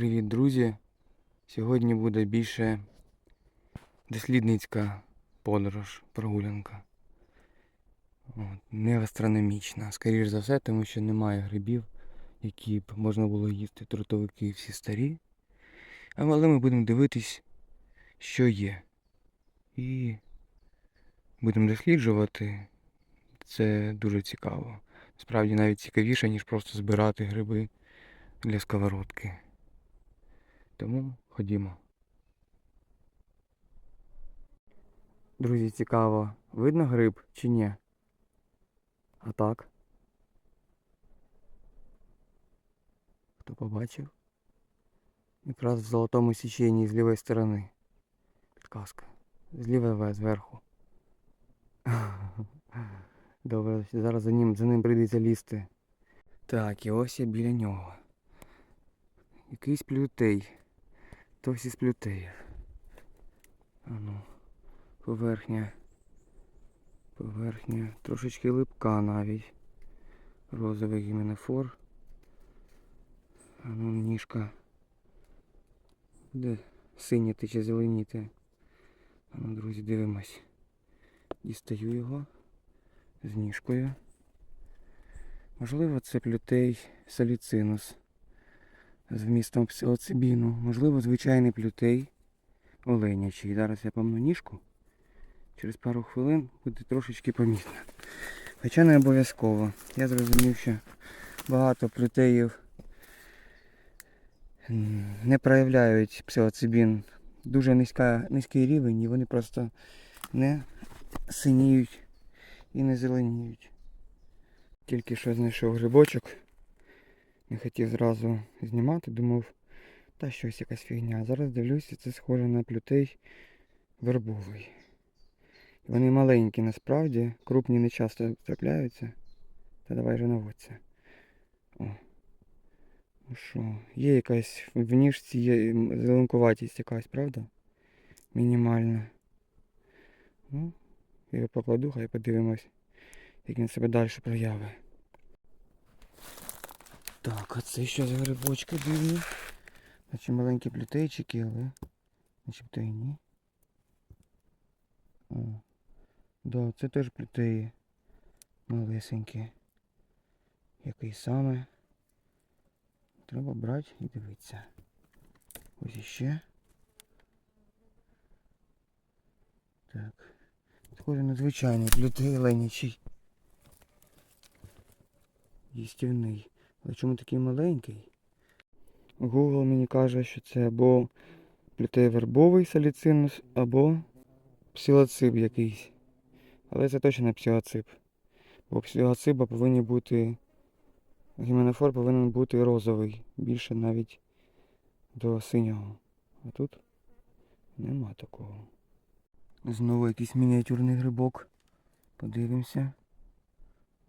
Привіт, друзі! Сьогодні буде більше дослідницька подорож, прогулянка. От, не гастрономічна. Скоріш за все, тому що немає грибів, які б можна було їсти. Трутовики всі старі. Але ми будемо дивитись, що є. І будемо досліджувати. Це дуже цікаво. Справді навіть цікавіше, ніж просто збирати гриби для сковородки. Тому ходімо. Друзі, цікаво, видно гриб чи ні? А так? Хто побачив? Якраз в золотому січенні з лівої сторони. Підказка. З лівої зверху. Добре, зараз за ним, за ним прийдеться лізти. Так, і ось я біля нього. Якийсь плютей. Хтось із плютеїв. Ану, поверхня. Поверхня. Трошечки липка навіть. Розовий гіменофор. Ану, ніжка. Де синіти чи зеленіти. Ану, друзі, дивимось. Дістаю його з ніжкою. Можливо, це плютей саліцинус з вмістом псилоцибіну. Можливо, звичайний плютей оленячий. Зараз я помну ніжку. Через пару хвилин буде трошечки помітно. Хоча не обов'язково. Я зрозумів, що багато плютеїв не проявляють псилоцибін. Дуже низька, низький рівень і вони просто не синіють і не зеленіють. Тільки що знайшов грибочок. Не хотів зразу знімати, думав, та щось якась фігня. Зараз дивлюся, це схоже на плютей вербовий. Вони маленькі насправді, крупні не часто трапляються. Та давай же наводься. О. Ну що, є якась в ніжці є зеленкуватість якась, правда? Мінімальна. Ну, я його покладу, хай подивимось, як він себе далі проявить. Так, а це що за грибочки дивні? Наче маленькі плютейчики, але начебто і ні. О, да, це теж плютеї малесенькі. Який саме? Треба брати і дивитися. Ось іще. Так. Схоже на звичайний плютей ленячий. Їстівний. Але чому такий маленький? Google мені каже, що це або плютей-вербовий саліцинус, або псилоциб якийсь. Але це точно не псилоциб. Бо псилоциба повинні бути. Гіменофор повинен бути розовий, більше навіть до синього. А тут нема такого. Знову якийсь мініатюрний грибок. Подивимося.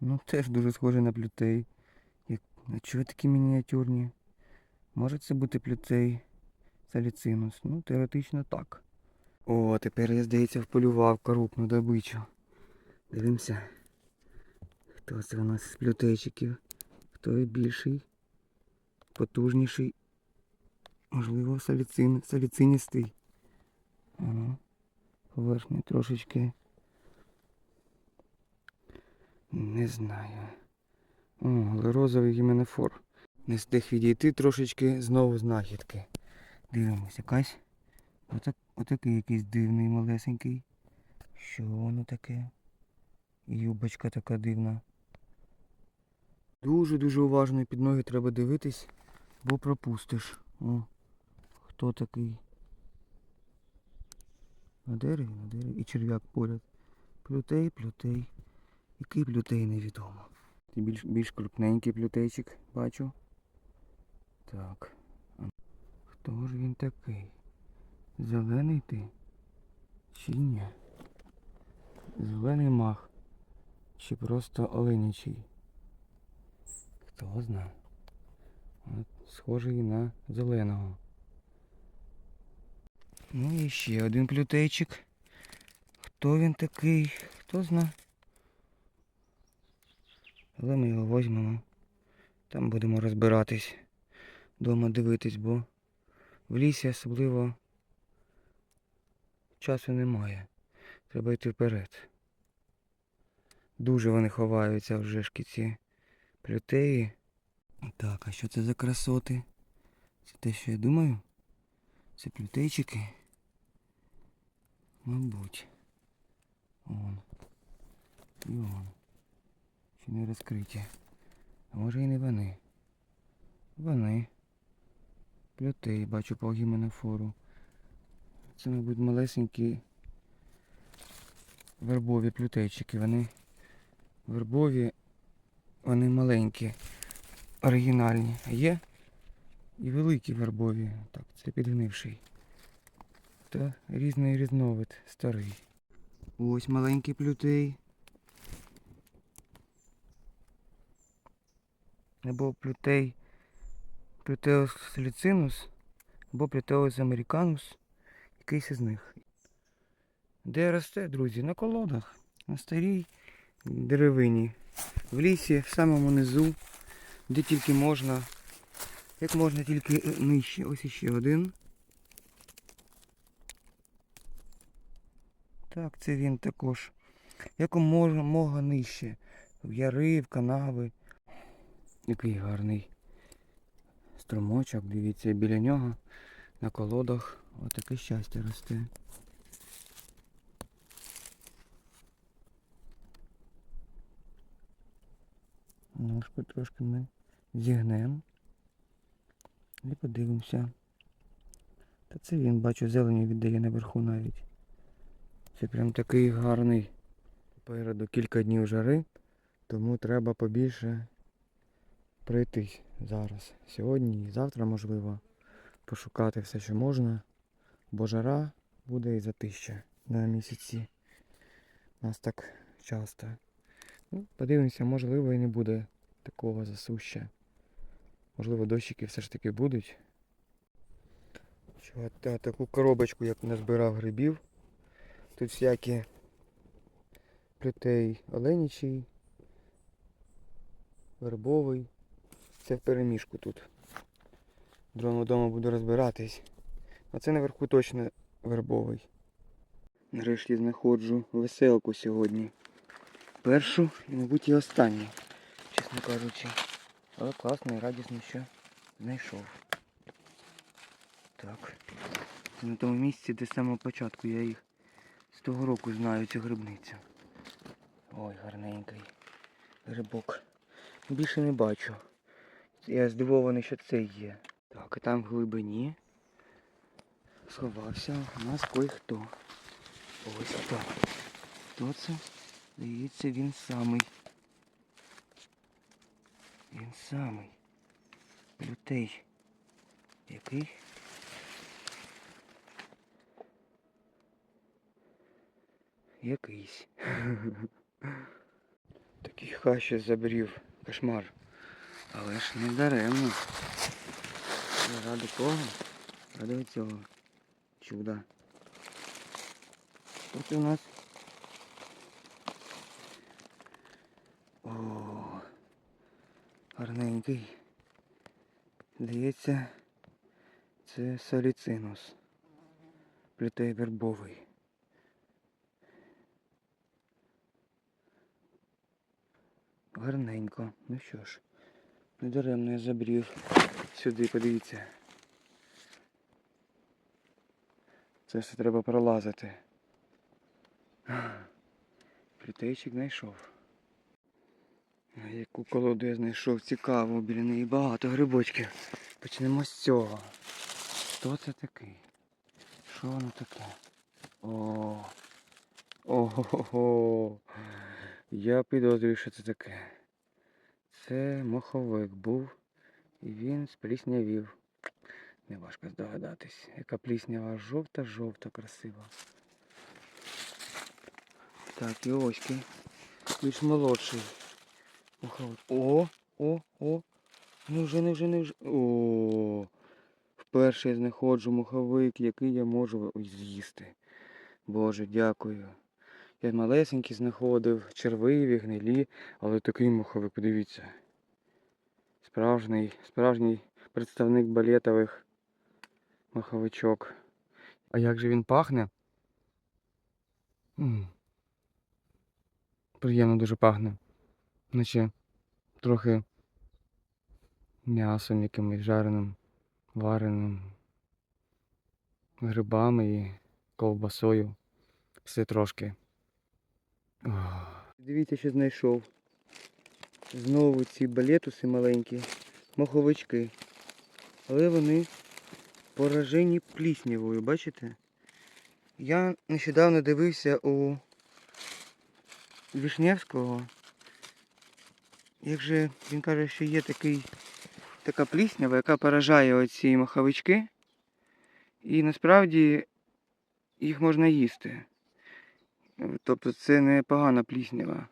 Ну теж дуже схоже на плютей. А чого такі мініатюрні? Може це бути плюцей саліцинус? Ну, теоретично так. О, тепер я, здається, вполював крупну добичу. Дивимося. Хто це у нас з плютейчиків? Хто більший, потужніший? Можливо, саліцин, саліциністий. Ага. Поверхня трошечки. Не знаю. О, але розовий гіменофор. Не встиг відійти трошечки знову знахідки. Дивимось, якась. Отак, отакий якийсь дивний малесенький. Що воно таке? Юбочка така дивна. Дуже-дуже уважно під ноги треба дивитись, бо пропустиш. О, хто такий? На дереві, на дереві. І черв'як поряд. Плютей, плютей. Який плютей невідомо. Більш, більш крупненький плютейчик бачу. Так. Хто ж він такий? Зелений ти? Чи ні? Зелений мах. Чи просто оленячий? Хто знає? Схожий на зеленого. Ну і ще один плютейчик. Хто він такий? Хто знає? Але ми його візьмемо. Там будемо розбиратись. Дома дивитись, бо в лісі особливо часу немає. Треба йти вперед. Дуже вони ховаються вже шкіці плютеї. Так, а що це за красоти? Це те, що я думаю? Це плютейчики? Мабуть. Он. І он. Ще не розкриті. А може і не вони. Вони. Плютей, бачу по гіменофору. Це, мабуть, малесенькі вербові плютейчики. Вони вербові, вони маленькі, оригінальні. А є і великі вербові. Так, це підгнивший. Та різний різновид, старий. Ось маленький плютей. Або плютей Плютеус ліцинус, або Плютеус американус, якийсь із них. Де росте, друзі? На колодах, на старій деревині, в лісі, в самому низу, де тільки можна, як можна тільки нижче. Ось іще один. Так, це він також. Як можна мога нижче. В яри, в канави. Який гарний струмочок, дивіться, біля нього на колодах отаке щастя росте. Ножку трошки ми зігнемо і подивимося. Та це він, бачу, зелені віддає наверху навіть. Це прям такий гарний. Попереду кілька днів жари, тому треба побільше пройтись зараз. Сьогодні і завтра можливо пошукати все, що можна, бо жара буде і затища на місяці. У нас так часто. Ну, подивимося, можливо і не буде такого засуща. Можливо, дощики все ж таки будуть. Що, та, таку коробочку, як назбирав грибів. Тут всякі плютей оленічий, вербовий. Це в переміжку тут. Дрон вдома буду розбиратись. А це наверху точно вербовий. Нарешті знаходжу веселку сьогодні. Першу і, мабуть, і останню, чесно кажучи. Але класно і радісно, що знайшов. Так. Це на тому місці, де з самого початку я їх з того року знаю цю грибницю. Ой, гарненький грибок. Більше не бачу. Я здивований, що це є. Так, і там в глибині сховався у нас кой-хто. Ось хто. Хто це? Здається, він самий. Він самий. Лютей. Який? Якийсь. Такий хащі забрів. Кошмар. Але ж не даремно. Ради кого? Ради цього чуда. Що це у нас? О, гарненький. Здається, це саліцинус. Плютей вербовий. Гарненько. Ну що ж. Недаремно я забрів сюди, подивіться. Це все треба пролазити. Плітейчик знайшов. Яку колоду я знайшов цікаво, біля неї багато грибочків. Почнемо з цього. Хто це такий? Що воно таке? О. Ого. Я підозрюю, що це таке. Це моховик був і він спліснявів. Неважко здогадатись. Яка пліснява жовта-жовта красива. Так, і оськи. Більш молодший. Моховик. О, о, о. Ну вже, не вже, не вже. О. Вперше я знаходжу моховик, який я можу з'їсти. Боже, дякую. Я малесенький знаходив, червиві, гнилі, але такий моховик, подивіться. Справжній, справжній представник балетових Маховичок. А як же він пахне? Приємно дуже пахне. Наче трохи м'ясом якимось жареним, вареним, грибами і ковбасою. Все трошки. Ох. Дивіться, що знайшов. Знову ці балетуси маленькі, моховички. Але вони поражені пліснявою, бачите? Я нещодавно дивився у Вишневського. Як же він каже, що є такий, така пліснява, яка поражає оці маховички. І насправді їх можна їсти. Тобто це не погана пліснява.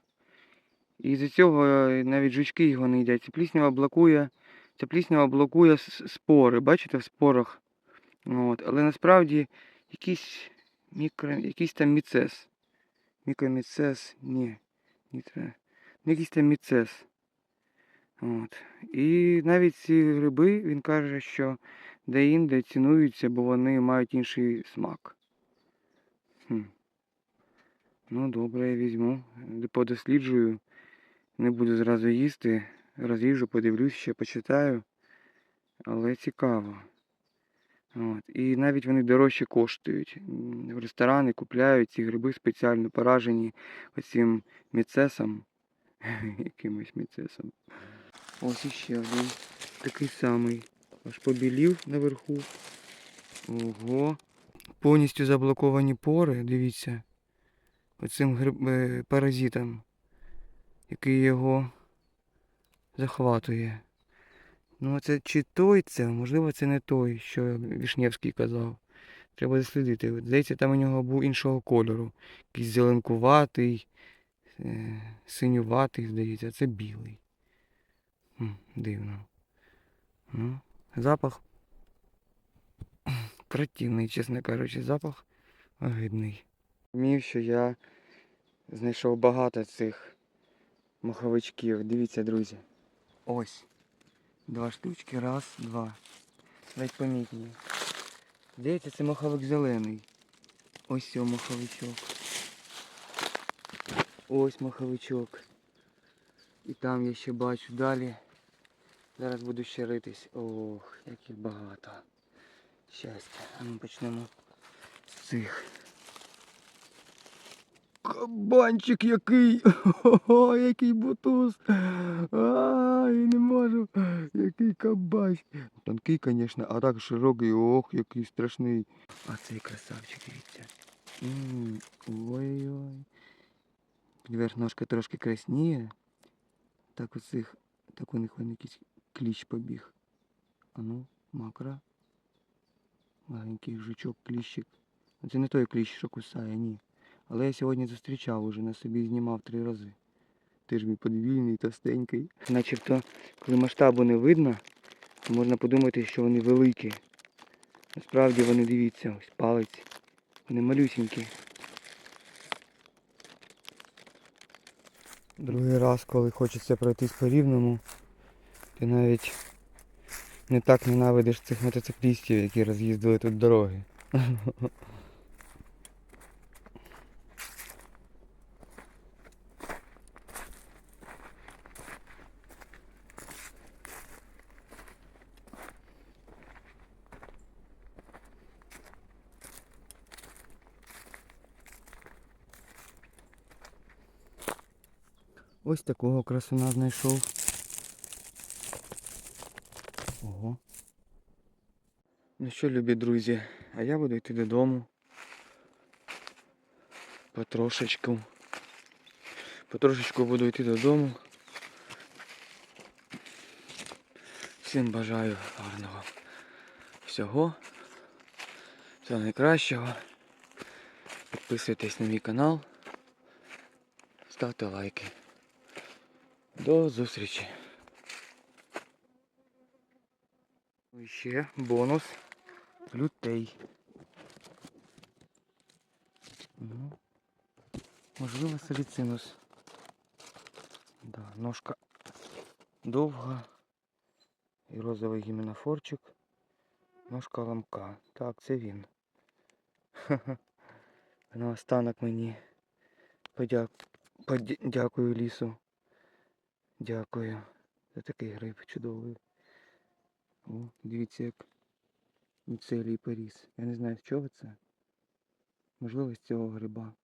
І з цього навіть жучки його не їдять. Ця пліснява блокує, ця пліснява блокує спори, бачите, в спорах. От. Але насправді якийсь мікро, якийсь там міцез. Мікроміцез, ні. Нітро. Ну, якийсь там міцез. От. І навіть ці гриби, він каже, що де-інде цінуються, бо вони мають інший смак. Хм. Ну, добре, я візьму. Подосліджую. Не буду зразу їсти. Розріжу, подивлюсь, ще почитаю. Але цікаво. От. І навіть вони дорожче коштують. В ресторани купляють ці гриби спеціально поражені оцим міцесом. Якимось міцесом. Ось іще один. Такий самий. Аж побілів наверху. Ого. Повністю заблоковані пори, дивіться. Оцим гриб... е, паразитом, який його захватує. Ну, це чи той це, можливо, це не той, що Вішневський казав. Треба дослідити. Здається, там у нього був іншого кольору. Якийсь зеленкуватий, е, синюватий, здається, це білий. Дивно. Ну, запах противний, чесно кажучи, запах огидний. Вмів, що я знайшов багато цих маховичків. Дивіться, друзі. Ось. Два штучки. Раз, два. Ледь помітні. Здається, це маховик зелений. Ось цього маховичок. Ось маховичок. І там я ще бачу далі. Зараз буду ще ритись. Ох, як їх багато. Щастя. А ми почнемо з цих. Кабанчик який! Ого, який бутуз! Ай, не можу. Який кабач. Тонкий, звісно, а так широкий, ох, який страшний. А цей красавчик, дивіться. Ой-ой. Підверх ножка трошки красніє. Так оцих, так у них вон якийсь кліщ побіг. А ну, макра. Маленький жучок, кліщик. Це не той кліщ, що кусає, ні. Але я сьогодні зустрічав уже, на собі знімав три рази. Теж мій подвійний, товстенький. Начебто, коли масштабу не видно, то можна подумати, що вони великі. Насправді вони дивіться, ось палець. Вони малюсінькі. Другий раз, коли хочеться пройтись по рівному, ти навіть не так ненавидиш цих мотоциклістів, які роз'їздили тут дороги. Ось такого красуна знайшов. Ого. Ну що, любі друзі, а я буду йти додому. Потрошечку. Потрошечку буду йти додому. Всім бажаю гарного всього. Всього найкращого. Підписуйтесь на мій канал. Ставте лайки. До зустрічі. І Ще бонус. Лютей. Ну, можливо, саліцинус. Да, ножка довга. І розовий гіменофорчик. Ножка ламка. Так, це він. Ха-ха. Наостанок мені подяк... подякую лісу. Дякую. За такий гриб чудовий. О, дивіться, як міцелій поріс. Я не знаю, з чого це. Можливо, з цього гриба.